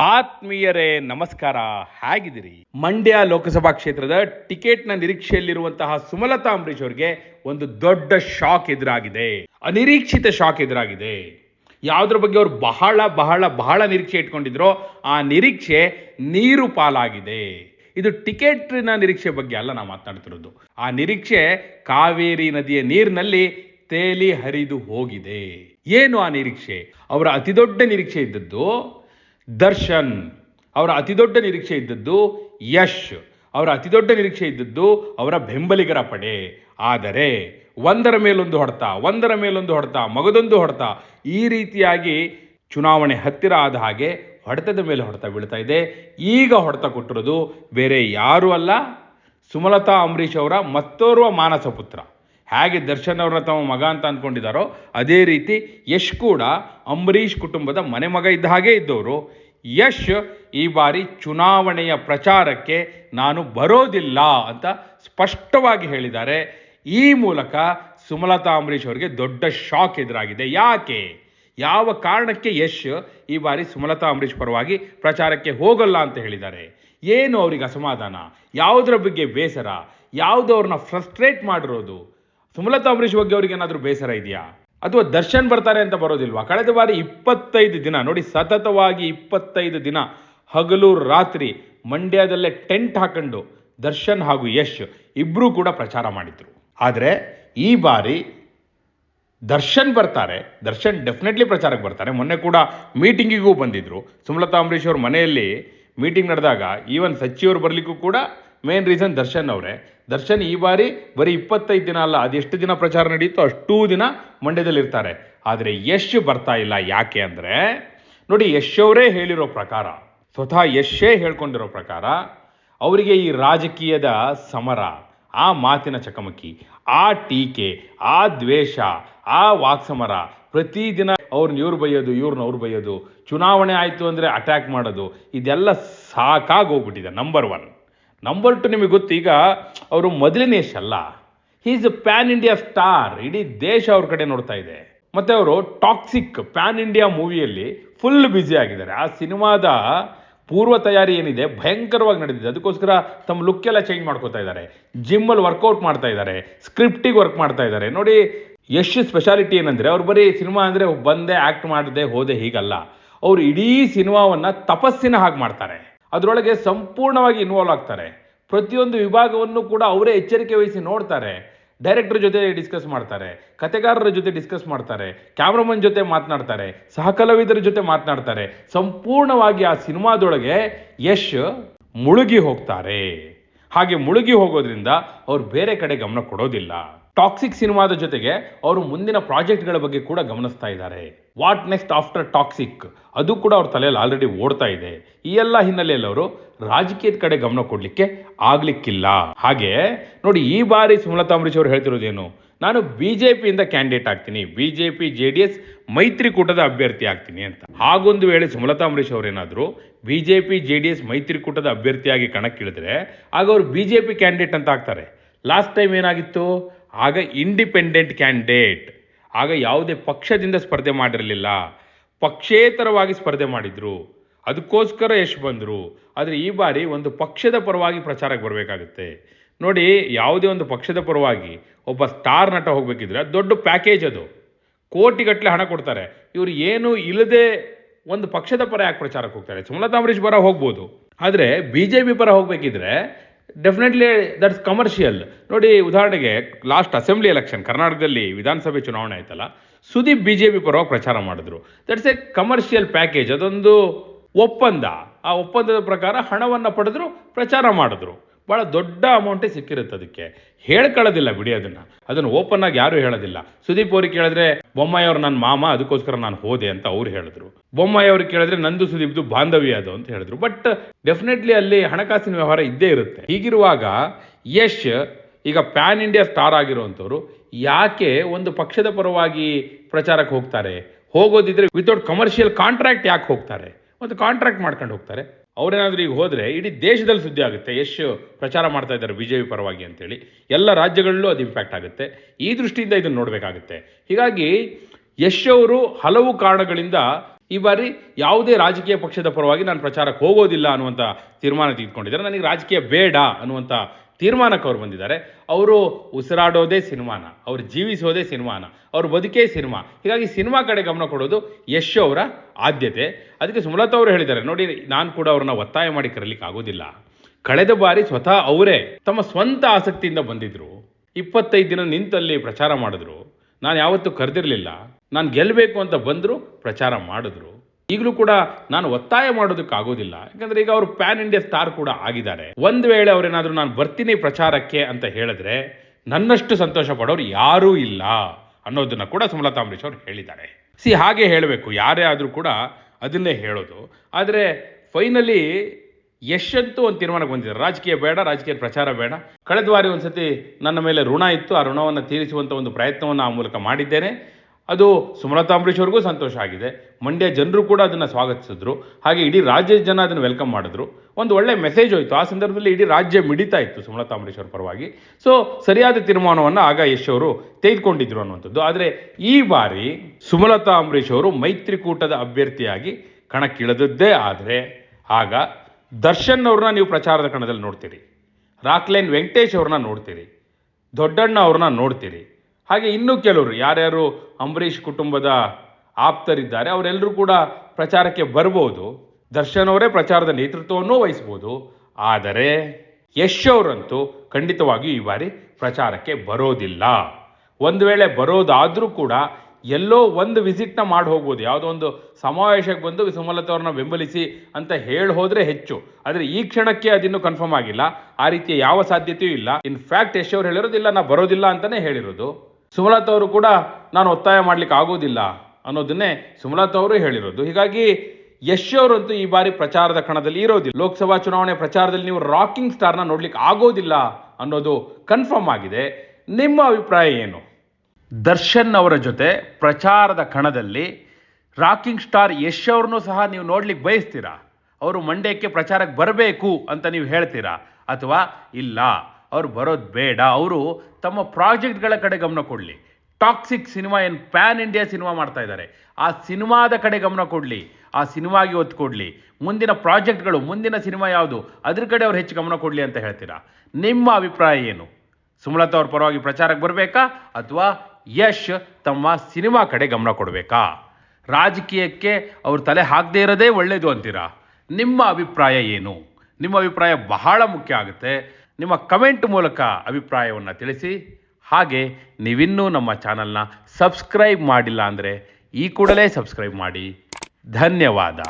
ಆತ್ಮೀಯರೇ, ನಮಸ್ಕಾರ. ಹೇಗಿದ್ದೀರಿ? ಮಂಡ್ಯ ಲೋಕಸಭಾ ಕ್ಷೇತ್ರದ ಟಿಕೆಟ್ನ ನಿರೀಕ್ಷೆಯಲ್ಲಿರುವಂತಹ ಸುಮಲತಾ ಅಂಬರೀಶ್ ಅವರಿಗೆ ಒಂದು ದೊಡ್ಡ ಶಾಕ್ ಎದುರಾಗಿದೆ. ಅನಿರೀಕ್ಷಿತ ಶಾಕ್ ಎದುರಾಗಿದೆ. ಯಾವುದ್ರ ಬಗ್ಗೆ ಅವರು ಬಹಳ ಬಹಳ ಬಹಳ ನಿರೀಕ್ಷೆ ಇಟ್ಕೊಂಡಿದ್ರೋ, ಆ ನಿರೀಕ್ಷೆ ನೀರು ಪಾಲಾಗಿದೆ. ಇದು ಟಿಕೆಟ್ನ ನಿರೀಕ್ಷೆ ಬಗ್ಗೆ ಅಲ್ಲ ನಾವು ಮಾತನಾಡ್ತಿರೋದು ಆ ನಿರೀಕ್ಷೆ ಕಾವೇರಿ ನದಿಯ ನೀರಿನಲ್ಲಿ ತೇಲಿ ಹರಿದು ಹೋಗಿದೆ. ಏನು ಆ ನಿರೀಕ್ಷೆ? ಅವರ ಅತಿದೊಡ್ಡ ನಿರೀಕ್ಷೆ ಇದ್ದದ್ದು ದರ್ಶನ್. ಅವರ ಅತಿದೊಡ್ಡ ನಿರೀಕ್ಷೆ ಇದ್ದದ್ದು ಯಶ್. ಅವರ ಅತಿದೊಡ್ಡ ನಿರೀಕ್ಷೆ ಇದ್ದದ್ದು ಅವರ ಬೆಂಬಲಿಗರ ಪಡೆ. ಆದರೆ ಒಂದರ ಮೇಲೊಂದು ಹೊಡೆತ, ಒಂದರ ಮೇಲೊಂದು ಹೊಡೆತ, ಮಗದೊಂದು ಹೊಡೆತ ಈ ರೀತಿಯಾಗಿ ಚುನಾವಣೆ ಹತ್ತಿರ ಆದ ಹಾಗೆ ಹೊಡೆತದ ಮೇಲೆ ಹೊಡೆತ ಬೀಳ್ತಾ ಇದೆ. ಈಗ ಹೊಡೆತ ಕೊಟ್ಟಿರೋದು ಬೇರೆ ಯಾರೂ ಅಲ್ಲ. ಸುಮಲತಾ, ಅಂಬರೀಷ್ ಅವರ ಮತ್ತೋರ್ವ ಮಾನಸ ಪುತ್ರ. ಹೇಗೆ ದರ್ಶನ್ ಅವ್ರನ್ನ ತಮ್ಮ ಮಗ ಅಂತ ಅಂದ್ಕೊಂಡಿದ್ದಾರೋ ಅದೇ ರೀತಿ ಯಶ್ ಕೂಡ ಅಂಬರೀಷ್ ಕುಟುಂಬದ ಮನೆ ಮಗ ಇದ್ದ ಹಾಗೆ ಇದ್ದವರು. ಯಶ್ ಈ ಬಾರಿ ಚುನಾವಣೆಯ ಪ್ರಚಾರಕ್ಕೆ ನಾನು ಬರೋದಿಲ್ಲ ಅಂತ ಸ್ಪಷ್ಟವಾಗಿ ಹೇಳಿದ್ದಾರೆ. ಈ ಮೂಲಕ ಸುಮಲತಾ ಅಂಬರೀಷ್ ಅವರಿಗೆ ದೊಡ್ಡ ಶಾಕ್ ಎದುರಾಗಿದೆ. ಯಾಕೆ? ಯಾವ ಕಾರಣಕ್ಕೆ ಯಶ್ ಈ ಬಾರಿ ಸುಮಲತಾ ಅಂಬರೀಷ್ ಪರವಾಗಿ ಪ್ರಚಾರಕ್ಕೆ ಹೋಗಲ್ಲ ಅಂತ ಹೇಳಿದ್ದಾರೆ? ಏನು ಅವರಿಗೆ ಅಸಮಾಧಾನ? ಯಾವುದರ ಬಗ್ಗೆ ಬೇಸರ? ಯಾವುದು ಅವ್ರನ್ನ ಫ್ರಸ್ಟ್ರೇಟ್ ಮಾಡಿರೋದು? ಸುಮಲತಾ ಅಂಬರೀಷ್ ಬಗ್ಗೆ ಅವ್ರಿಗೆ ಏನಾದರೂ ಬೇಸರ ಇದೆಯಾ? ಅಥವಾ ದರ್ಶನ್ ಬರ್ತಾರೆ ಅಂತ ಬರೋದಿಲ್ವಾ? ಕಳೆದ ಬಾರಿ ಇಪ್ಪತ್ತೈದು ದಿನ, ನೋಡಿ ಸತತವಾಗಿ ಇಪ್ಪತ್ತೈದು ದಿನ ಹಗಲು ರಾತ್ರಿ ಮಂಡ್ಯದಲ್ಲೇ ಟೆಂಟ್ ಹಾಕೊಂಡು ದರ್ಶನ್ ಹಾಗೂ ಯಶ್ ಇಬ್ಬರೂ ಕೂಡ ಪ್ರಚಾರ ಮಾಡಿದ್ರು. ಆದರೆ ಈ ಬಾರಿ ದರ್ಶನ್ ಬರ್ತಾರೆ, ದರ್ಶನ್ ಡೆಫಿನೆಟ್ಲಿ ಪ್ರಚಾರಕ್ಕೆ ಬರ್ತಾರೆ. ಮೊನ್ನೆ ಕೂಡ ಮೀಟಿಂಗಿಗೂ ಬಂದಿದ್ರು. ಸುಮಲತಾ ಅಂಬರೀಷ್ ಅವ್ರ ಮನೆಯಲ್ಲಿ ಮೀಟಿಂಗ್ ನಡೆದಾಗ, ಈವನ್ ಸಚಿವರು ಬರಲಿಕ್ಕೂ ಕೂಡ ಮೇನ್ ರೀಸನ್ ದರ್ಶನ್ ಅವರೇ. ದರ್ಶನ್ ಈ ಬಾರಿ ಬರೀ ಇಪ್ಪತ್ತೈದು ದಿನ ಅಲ್ಲ, ಅದೆಷ್ಟು ದಿನ ಪ್ರಚಾರ ನಡೆಯುತ್ತೋ ಅಷ್ಟೂ ದಿನ ಮಂಡ್ಯದಲ್ಲಿ ಇರ್ತಾರೆ. ಆದರೆ ಯಶ್ ಬರ್ತಾ ಇಲ್ಲ ಯಾಕೆ ಅಂದರೆ, ನೋಡಿ ಯಶ್ ಅವರೇ ಹೇಳಿರೋ ಪ್ರಕಾರ, ಸ್ವತಃ ಯಶೇ ಹೇಳ್ಕೊಂಡಿರೋ ಪ್ರಕಾರ, ಅವರಿಗೆ ಈ ರಾಜಕೀಯದ ಸಮರ, ಆ ಮಾತಿನ ಚಕಮಕಿ, ಆ ಟೀಕೆ, ಆ ದ್ವೇಷ, ಆ ವಾಕ್ಸಮರ, ಪ್ರತಿದಿನ ಅವ್ರನ್ನ ಇವ್ರು ಬೈಯೋದು ಇವ್ರನ್ನ ಅವ್ರು ಬೈಯೋದು, ಚುನಾವಣೆ ಆಯಿತು ಅಂದರೆ ಅಟ್ಯಾಕ್ ಮಾಡೋದು, ಇದೆಲ್ಲ ಸಾಕಾಗಿ ಹೋಗ್ಬಿಟ್ಟಿದೆ ನಂಬರ್ ಒನ್ ನಂಬರ್ ಟು ನಿಮಗೆ ಗೊತ್ತು, ಈಗ ಅವರು ಮೊದಲನೇ ಅಲ್ಲ ಅಲ್ಲ is a pan India star ಇಡೀ ದೇಶ ಅವ್ರ ಕಡೆ ನೋಡ್ತಾ ಇದೆ. ಮತ್ತೆ ಅವರು ಟಾಕ್ಸಿಕ್ ಪ್ಯಾನ್ ಇಂಡಿಯಾ ಮೂವಿಯಲ್ಲಿ ಫುಲ್ ಬ್ಯುಸಿ ಆಗಿದ್ದಾರೆ. ಆ ಸಿನಿಮಾದ ಪೂರ್ವ ತಯಾರಿ ಏನಿದೆ, ಭಯಂಕರವಾಗಿ ನಡೆದಿದೆ. ಅದಕ್ಕೋಸ್ಕರ ತಮ್ಮ ಲುಕ್ ಎಲ್ಲ ಚೇಂಜ್ ಮಾಡ್ಕೋತಾ ಇದ್ದಾರೆ. ಜಿಮ್ಮಲ್ಲಿ ವರ್ಕೌಟ್ ಮಾಡ್ತಾ ಇದ್ದಾರೆ ಸ್ಕ್ರಿಪ್ಟಿಗೆ ವರ್ಕ್ ಮಾಡ್ತಾ ಇದ್ದಾರೆ. ನೋಡಿ ಎಷ್ಟು ಸ್ಪೆಷಾಲಿಟಿ ಏನಂದರೆ, ಅವ್ರು ಬರೀ ಸಿನಿಮಾ ಅಂದರೆ ಬಂದೆ ಆ್ಯಕ್ಟ್ ಮಾಡದೆ, ಹೋದೆ ಹೀಗಲ್ಲ. ಅವರು ಇಡೀ ಸಿನಿಮಾವನ್ನು ತಪಸ್ಸಿನ ಹಾಗೆ ಮಾಡ್ತಾರೆ. ಅದರೊಳಗೆ ಸಂಪೂರ್ಣವಾಗಿ ಇನ್ವಾಲ್ವ್ ಆಗ್ತಾರೆ. ಪ್ರತಿಯೊಂದು ವಿಭಾಗವನ್ನು ಕೂಡ ಅವರೇ ಎಚ್ಚರಿಕೆ ವಹಿಸಿ ನೋಡ್ತಾರೆ. ಡೈರೆಕ್ಟರ್ ಜೊತೆ ಡಿಸ್ಕಸ್ ಮಾಡ್ತಾರೆ. ಕತೆಗಾರರ ಜೊತೆ ಡಿಸ್ಕಸ್ ಮಾಡ್ತಾರೆ. ಕ್ಯಾಮ್ರಾಮನ್ ಜೊತೆ ಮಾತನಾಡ್ತಾರೆ. ಸಹಕಲಾವಿದರ ಜೊತೆ ಮಾತನಾಡ್ತಾರೆ. ಸಂಪೂರ್ಣವಾಗಿ ಆ ಸಿನಿಮಾದೊಳಗೆ ಯಶ್ ಮುಳುಗಿ ಹೋಗ್ತಾರೆ. ಹಾಗೆ ಮುಳುಗಿ ಹೋಗೋದ್ರಿಂದ ಅವ್ರು ಬೇರೆ ಕಡೆ ಗಮನ ಕೊಡೋದಿಲ್ಲ. ಟಾಕ್ಸಿಕ್ ಸಿನಿಮಾದ ಜೊತೆಗೆ ಅವರು ಮುಂದಿನ ಪ್ರಾಜೆಕ್ಟ್ಗಳ ಬಗ್ಗೆ ಕೂಡ ಗಮನಿಸ್ತಾ ಇದ್ದಾರೆ. What next after Toxic? ಅದು ಕೂಡ ಅವ್ರ ತಲೆಯಲ್ಲಿ ಆಲ್ರೆಡಿ ಓಡ್ತಾ ಇದೆ. ಈ ಎಲ್ಲ ಹಿನ್ನೆಲೆಯಲ್ಲಿ ಅವರು ರಾಜಕೀಯದ ಕಡೆ ಗಮನ ಕೊಡಲಿಕ್ಕೆ ಆಗ್ಲಿಕ್ಕಿಲ್ಲ. ಹಾಗೆ ನೋಡಿ, ಈ ಬಾರಿ ಸುಮಲತಾ ಅಂಬರೀಶ್ ಅವರು ಹೇಳ್ತಿರೋದೇನು? ನಾನು ಬಿಜೆಪಿಯಿಂದ ಕ್ಯಾಂಡಿಡೇಟ್ ಆಗ್ತೀನಿ. ಬಿಜೆಪಿ, ಜೆ ಡಿ ಎಸ್ ಮೈತ್ರಿಕೂಟದ ಅಭ್ಯರ್ಥಿ ಆಗ್ತೀನಿ ಅಂತ. ಹಾಗೊಂದು ವೇಳೆ ಸುಮಲತಾ ಅಂಬರೀಶ್ ಅವರೇನಾದರೂ ಬಿಜೆಪಿ, ಜೆ ಡಿ ಎಸ್ ಮೈತ್ರಿಕೂಟದ ಅಭ್ಯರ್ಥಿಯಾಗಿ ಕಣಕ್ಕಿಳಿದ್ರೆ, ಆಗ ಅವರು ಪಿ ಕ್ಯಾಂಡಿಡೇಟ್ ಅಂತ ಆಗ್ತಾರೆ. ಲಾಸ್ಟ್ ಟೈಮ್ ಏನಾಗಿತ್ತು? ಆಗ ಇಂಡಿಪೆಂಡೆಂಟ್ ಕ್ಯಾಂಡಿಡೇಟ್ ಆಗ ಯಾವುದೇ ಪಕ್ಷದಿಂದ ಸ್ಪರ್ಧೆ ಮಾಡಿರಲಿಲ್ಲ. ಪಕ್ಷೇತರವಾಗಿ ಸ್ಪರ್ಧೆ ಮಾಡಿದ್ರು. ಅದಕ್ಕೋಸ್ಕರ ಯಶ್ ಬಂದರು. ಆದರೆ ಈ ಬಾರಿ ಒಂದು ಪಕ್ಷದ ಪರವಾಗಿ ಪ್ರಚಾರಕ್ಕೆ ಬರಬೇಕಾಗುತ್ತೆ. ನೋಡಿ, ಯಾವುದೇ ಒಂದು ಪಕ್ಷದ ಪರವಾಗಿ ಒಬ್ಬ ಸ್ಟಾರ್ ನಟ ಹೋಗಬೇಕಿದ್ರೆ ದೊಡ್ಡ ಪ್ಯಾಕೇಜ್ ಅದು. ಕೋಟಿಗಟ್ಟಲೆ ಹಣ ಕೊಡ್ತಾರೆ. ಇವರು ಏನೂ ಇಲ್ಲದೆ ಒಂದು ಪಕ್ಷದ ಪರ ಯಾಕೆ ಪ್ರಚಾರಕ್ಕೆ ಹೋಗ್ತಾರೆ? ಸುಮಲತಾ ಅಂಬರೀಷ್ ಪರ ಹೋಗ್ಬೋದು. ಆದರೆ ಬಿ ಜೆ ಪಿ ಪರ ಹೋಗ್ಬೇಕಿದ್ರೆ ಡೆಫಿನೆಟ್ಲಿ ದಟ್ಸ್ ಕಮರ್ಷಿಯಲ್ ನೋಡಿ, ಉದಾಹರಣೆಗೆ ಲಾಸ್ಟ್ ಅಸೆಂಬ್ಲಿ ಎಲೆಕ್ಷನ್ ಕರ್ನಾಟಕದಲ್ಲಿ ವಿಧಾನಸಭೆ ಚುನಾವಣೆ ಆಯ್ತಲ್ಲ, ಸುದೀಪ್ ಬಿ ಜೆ ಪಿ ಪರವಾಗಿ ಪ್ರಚಾರ ಮಾಡಿದ್ರು. ದಟ್ಸ್ ಎ ಕಮರ್ಷಿಯಲ್ ಪ್ಯಾಕೇಜ್ ಅದೊಂದು ಒಪ್ಪಂದ. ಆ ಒಪ್ಪಂದದ ಪ್ರಕಾರ ಹಣವನ್ನು ಪಡೆದ್ರು, ಪ್ರಚಾರ ಮಾಡಿದ್ರು. ಭಾಳ ದೊಡ್ಡ ಅಮೌಂಟೇ ಸಿಕ್ಕಿರುತ್ತೆ ಅದಕ್ಕೆ. ಹೇಳ್ಕೊಳ್ಳೋದಿಲ್ಲ ಬಿಡಿ ಅದನ್ನ. ಅದನ್ನು ಓಪನ್ ಆಗಿ ಯಾರು ಹೇಳೋದಿಲ್ಲ. ಸುದೀಪ್ ಅವ್ರಿಗೆ ಕೇಳಿದ್ರೆ, ಬೊಮ್ಮಾಯಿ ಅವ್ರು ನನ್ನ ಮಾಮ, ಅದಕ್ಕೋಸ್ಕರ ನಾನು ಹೋದೆ ಅಂತ ಅವ್ರು ಹೇಳಿದ್ರು. ಬೊಮ್ಮಾಯಿ ಅವ್ರಿಗೆ ಕೇಳಿದ್ರೆ, ನಂದು ಸುದೀಪ್ದು ಬಾಂಧವ್ಯ ಅದು ಅಂತ ಹೇಳಿದ್ರು. ಬಟ್ ಡೆಫಿನೆಟ್ಲಿ ಅಲ್ಲಿ ಹಣಕಾಸಿನ ವ್ಯವಹಾರ ಇದ್ದೇ ಇರುತ್ತೆ. ಹೀಗಿರುವಾಗ ಯಶ್, ಈಗ ಪ್ಯಾನ್ ಇಂಡಿಯಾ ಸ್ಟಾರ್ ಆಗಿರುವಂಥವ್ರು, ಯಾಕೆ ಒಂದು ಪಕ್ಷದ ಪರವಾಗಿ ಪ್ರಚಾರಕ್ಕೆ ಹೋಗ್ತಾರೆ? ಹೋಗೋದಿದ್ರೆ ವಿತೌಟ್ ಕಮರ್ಷಿಯಲ್ ಕಾಂಟ್ರಾಕ್ಟ್ ಯಾಕೆ ಹೋಗ್ತಾರೆ? ಒಂದು ಕಾಂಟ್ರಾಕ್ಟ್ ಮಾಡ್ಕೊಂಡು ಹೋಗ್ತಾರೆ. ಅವರೇನಾದರೂ ಈಗ ಹೋದರೆ ಇಡೀ ದೇಶದಲ್ಲಿ ಸುದ್ದಿ ಆಗುತ್ತೆ. ಯಶ್ ಪ್ರಚಾರ ಮಾಡ್ತಾ ಇದ್ದಾರೆ ಬಿ ಜೆ ಪಿ ಪರವಾಗಿ ಅಂತೇಳಿ. ಎಲ್ಲ ರಾಜ್ಯಗಳಲ್ಲೂ ಅದು ಇಂಪ್ಯಾಕ್ಟ್ ಆಗುತ್ತೆ. ಈ ದೃಷ್ಟಿಯಿಂದ ಇದನ್ನು ನೋಡಬೇಕಾಗುತ್ತೆ. ಹೀಗಾಗಿ ಯಶ್ ಅವರು ಹಲವು ಕಾರಣಗಳಿಂದ ಈ ಬಾರಿ ಯಾವುದೇ ರಾಜಕೀಯ ಪಕ್ಷದ ಪರವಾಗಿ ನಾನು ಪ್ರಚಾರಕ್ಕೆ ಹೋಗೋದಿಲ್ಲ ಅನ್ನುವಂಥ ತೀರ್ಮಾನ ತೆಗೆದುಕೊಂಡಿದ್ದಾರೆ. ನನಗೆ ರಾಜಕೀಯ ಬೇಡ ಅನ್ನುವಂಥ ತೀರ್ಮಾನಕ್ಕೆ ಅವ್ರು ಬಂದಿದ್ದಾರೆ. ಅವರು ಉಸಿರಾಡೋದೇ ಸಿನಿಮಾನ, ಅವ್ರು ಜೀವಿಸೋದೇ ಸಿನಿಮಾನ, ಅವ್ರ ಬದುಕೇ ಸಿನಿಮಾ. ಹೀಗಾಗಿ ಸಿನಿಮಾ ಕಡೆ ಗಮನ ಕೊಡೋದು ಯಶ್ ಅವರ ಆದ್ಯತೆ. ಅದಕ್ಕೆ ಸುಮಲತಾ ಅವರು ಹೇಳಿದ್ದಾರೆ, ನೋಡಿ, ನಾನು ಕೂಡ ಅವ್ರನ್ನ ಒತ್ತಾಯ ಮಾಡಿ ಕರಲಿಕ್ಕೆ ಆಗೋದಿಲ್ಲ. ಕಳೆದ ಬಾರಿ ಸ್ವತಃ ಅವರೇ ತಮ್ಮ ಸ್ವಂತ ಆಸಕ್ತಿಯಿಂದ ಬಂದಿದ್ರು. ಇಪ್ಪತ್ತೈದು ದಿನ ನಿಂತಲ್ಲಿ ಪ್ರಚಾರ ಮಾಡಿದ್ರು. ನಾನು ಯಾವತ್ತೂ ಕರೆದಿರಲಿಲ್ಲ. ನಾನು ಗೆಲ್ಲಬೇಕು ಅಂತ ಬಂದರು, ಪ್ರಚಾರ ಮಾಡಿದ್ರು. ಈಗಲೂ ಕೂಡ ನಾನು ಒತ್ತಾಯ ಮಾಡೋದಕ್ಕಾಗೋದಿಲ್ಲ ಯಾಕಂದ್ರೆ ಈಗ ಅವರು ಪ್ಯಾನ್ ಇಂಡಿಯಾ ಸ್ಟಾರ್ ಕೂಡ ಆಗಿದ್ದಾರೆ. ಒಂದ್ ವೇಳೆ ಅವರೇನಾದರೂ ನಾನು ಬರ್ತೀನಿ ಪ್ರಚಾರಕ್ಕೆ ಅಂತ ಹೇಳಿದ್ರೆ ನನ್ನಷ್ಟು ಸಂತೋಷ ಪಡೋರು ಯಾರೂ ಇಲ್ಲ ಅನ್ನೋದನ್ನ ಕೂಡ ಸುಮಲತಾ ಅಂಬರೀಶ್ ಅವರು ಹೇಳಿದ್ದಾರೆ. ಸಿ, ಹಾಗೆ ಹೇಳಬೇಕು. ಯಾರೇ ಆದರೂ ಕೂಡ ಅದನ್ನೇ ಹೇಳೋದು. ಆದರೆ ಫೈನಲಿ ಯಶಂತೂ ಒಂದು ತೀರ್ಮಾನಕ್ಕೆ ಬಂದಿದ್ದಾರೆ. ರಾಜಕೀಯ ಬೇಡ, ರಾಜಕೀಯ ಪ್ರಚಾರ ಬೇಡ. ಕಳೆದ ಬಾರಿ ಒಂದ್ಸತಿ ನನ್ನ ಮೇಲೆ ಋಣ ಇತ್ತು. ಆ ಋಣವನ್ನು ತೀರಿಸುವಂಥ ಒಂದು ಪ್ರಯತ್ನವನ್ನು ಆ ಮೂಲಕ ಮಾಡಿದ್ದೇನೆ. ಅದು ಸುಮಲತಾ ಅವ್ರಿಗೂ ಸಂತೋಷ ಆಗಿದೆ. ಮಂಡ್ಯ ಜನರು ಕೂಡ ಅದನ್ನು ಸ್ವಾಗತಿಸಿದ್ರು. ಹಾಗೆ ಇಡೀ ರಾಜ್ಯದ ಜನ ಅದನ್ನು ವೆಲ್ಕಮ್ ಮಾಡಿದ್ರು. ಒಂದು ಒಳ್ಳೆ ಮೆಸೇಜ್ ಹೋಯಿತು. ಆ ಸಂದರ್ಭದಲ್ಲಿ ಇಡೀ ರಾಜ್ಯ ಮಿಡಿತಾ ಇತ್ತು ಸುಮಲತಾ ಅವ್ರ ಪರವಾಗಿ. ಸೊ ಸರಿಯಾದ ತೀರ್ಮಾನವನ್ನು ಆಗ ಯಶ್ ಅವರು ತೆಗೆದುಕೊಂಡಿದ್ರು ಅನ್ನುವಂಥದ್ದು. ಆದರೆ ಈ ಬಾರಿ ಸುಮಲತಾ ಅಂಬರೀಷ್ ಅವರು ಮೈತ್ರಿಕೂಟದ ಅಭ್ಯರ್ಥಿಯಾಗಿ ಕಣಕ್ಕಿಳಿದದ್ದೇ ಆದರೆ ಆಗ ದರ್ಶನ್ ಅವ್ರನ್ನ ನೀವು ಪ್ರಚಾರದ ಕಣದಲ್ಲಿ ನೋಡ್ತೀರಿ. ರಾಕ್ಲೈನ್ ವೆಂಕಟೇಶ್ ಅವ್ರನ್ನ ನೋಡ್ತೀರಿ. ದೊಡ್ಡಣ್ಣ ಅವ್ರನ್ನ ನೋಡ್ತೀರಿ. ಹಾಗೆ ಇನ್ನೂ ಕೆಲವರು, ಯಾರ್ಯಾರು ಅಂಬರೀಷ್ ಕುಟುಂಬದ ಆಪ್ತರಿದ್ದಾರೆ, ಅವರೆಲ್ಲರೂ ಕೂಡ ಪ್ರಚಾರಕ್ಕೆ ಬರ್ಬೋದು, ದರ್ಶನ್ ಅವರೇ ಪ್ರಚಾರದ ನೇತೃತ್ವವನ್ನು ವಹಿಸ್ಬೋದು. ಆದರೆ ಯಶ್ ಅವರಂತೂ ಖಂಡಿತವಾಗಿಯೂ ಈ ಬಾರಿ ಪ್ರಚಾರಕ್ಕೆ ಬರೋದಿಲ್ಲ. ಒಂದು ವೇಳೆ ಬರೋದಾದರೂ ಕೂಡ ಎಲ್ಲೋ ಒಂದು ವಿಸಿಟ್ನ ಮಾಡಿ ಹೋಗ್ಬೋದು ಯಾವುದೋ ಒಂದು ಸಮಾವೇಶಕ್ಕೆ ಬಂದು ಸುಮಲತಾ ಅವ್ರನ್ನ ಬೆಂಬಲಿಸಿ ಅಂತ ಹೇಳಿ ಹೋದರೆ ಹೆಚ್ಚು. ಆದರೆ ಈ ಕ್ಷಣಕ್ಕೆ ಅದಿನ್ನೂ ಕನ್ಫರ್ಮ್ ಆಗಿಲ್ಲ. ಆ ರೀತಿಯ ಯಾವ ಸಾಧ್ಯತೆಯೂ ಇಲ್ಲ. ಇನ್ ಫ್ಯಾಕ್ಟ್ ಯಶ್ ಅವ್ರು ಹೇಳಿರೋದಿಲ್ಲ, ನಾ ಬರೋದಿಲ್ಲ ಅಂತಲೇ ಹೇಳಿರೋದು. ಸುಮಲತಾ ಅವರು ಕೂಡ ನಾನು ಒತ್ತಾಯ ಮಾಡ್ಲಿಕ್ಕೆ ಆಗೋದಿಲ್ಲ ಅನ್ನೋದನ್ನೇ ಸುಮಲತಾ ಅವರು ಹೇಳಿರೋದು. ಹೀಗಾಗಿ ಯಶ್ ಅವರಂತೂ ಈ ಬಾರಿ ಪ್ರಚಾರದ ಕಣದಲ್ಲಿ ಇರೋದಿಲ್ಲ. ಲೋಕಸಭಾ ಚುನಾವಣೆ ಪ್ರಚಾರದಲ್ಲಿ ನೀವು ರಾಕಿಂಗ್ ಸ್ಟಾರ್ನ ನೋಡ್ಲಿಕ್ಕೆ ಆಗೋದಿಲ್ಲ ಅನ್ನೋದು ಕನ್ಫರ್ಮ್ ಆಗಿದೆ. ನಿಮ್ಮ ಅಭಿಪ್ರಾಯ ಏನು? ದರ್ಶನ್ ಅವರ ಜೊತೆ ಪ್ರಚಾರದ ಕಣದಲ್ಲಿ ರಾಕಿಂಗ್ ಸ್ಟಾರ್ ಯಶ್ ಅವ್ರನ್ನೂ ಸಹ ನೀವು ನೋಡ್ಲಿಕ್ಕೆ ಬಯಸ್ತೀರಾ? ಅವರು ಮಂಡ್ಯಕ್ಕೆ ಪ್ರಚಾರಕ್ಕೆ ಬರಬೇಕು ಅಂತ ನೀವು ಹೇಳ್ತೀರಾ ಅಥವಾ ಇಲ್ಲ? ಅವ್ರು ಬರೋದು ಬೇಡ. ಅವರು ತಮ್ಮ ಪ್ರಾಜೆಕ್ಟ್ಗಳ ಕಡೆ ಗಮನ ಕೊಡಲಿ. ಟಾಕ್ಸಿಕ್ ಸಿನಿಮಾ ಏನು ಪ್ಯಾನ್ ಇಂಡಿಯಾ ಸಿನಿಮಾ ಮಾಡ್ತಾ ಇದ್ದಾರೆ. ಆ ಸಿನಿಮಾದ ಕಡೆ ಗಮನ ಕೊಡಲಿ. ಆ ಸಿನಿಮಾಗೆ ಒತ್ತು ಕೊಡಲಿ. ಮುಂದಿನ ಪ್ರಾಜೆಕ್ಟ್ಗಳು, ಮುಂದಿನ ಸಿನಿಮಾ ಯಾವುದು, ಅದ್ರ ಕಡೆ ಅವ್ರು ಹೆಚ್ಚು ಗಮನ ಕೊಡಲಿ ಅಂತ ಹೇಳ್ತೀರಾ? ನಿಮ್ಮ ಅಭಿಪ್ರಾಯ ಏನು? ಸುಮಲತಾ ಅವ್ರ ಪರವಾಗಿ ಪ್ರಚಾರಕ್ಕೆ ಬರಬೇಕಾ? ಅಥವಾ ಯಶ್ ತಮ್ಮ ಸಿನಿಮಾ ಕಡೆ ಗಮನ ಕೊಡಬೇಕಾ? ರಾಜಕೀಯಕ್ಕೆ ಅವ್ರ ತಲೆ ಹಾಕದೇ ಇರೋದೇ ಒಳ್ಳೆಯದು ಅಂತೀರಾ? ನಿಮ್ಮ ಅಭಿಪ್ರಾಯ ಏನು? ನಿಮ್ಮ ಅಭಿಪ್ರಾಯ ಬಹಳ ಮುಖ್ಯ ಆಗುತ್ತೆ. ನಿಮ್ಮ ಕಮೆಂಟ್ ಮೂಲಕ ಅಭಿಪ್ರಾಯವನ್ನು ತಿಳಿಸಿ. ಹಾಗೆ ನೀವಿನ್ನೂ ನಮ್ಮ ಚಾನಲ್ನ ಸಬ್ಸ್ಕ್ರೈಬ್ ಮಾಡಿಲ್ಲ ಅಂದರೆ ಈ ಕೂಡಲೇ ಸಬ್ಸ್ಕ್ರೈಬ್ ಮಾಡಿ. ಧನ್ಯವಾದ.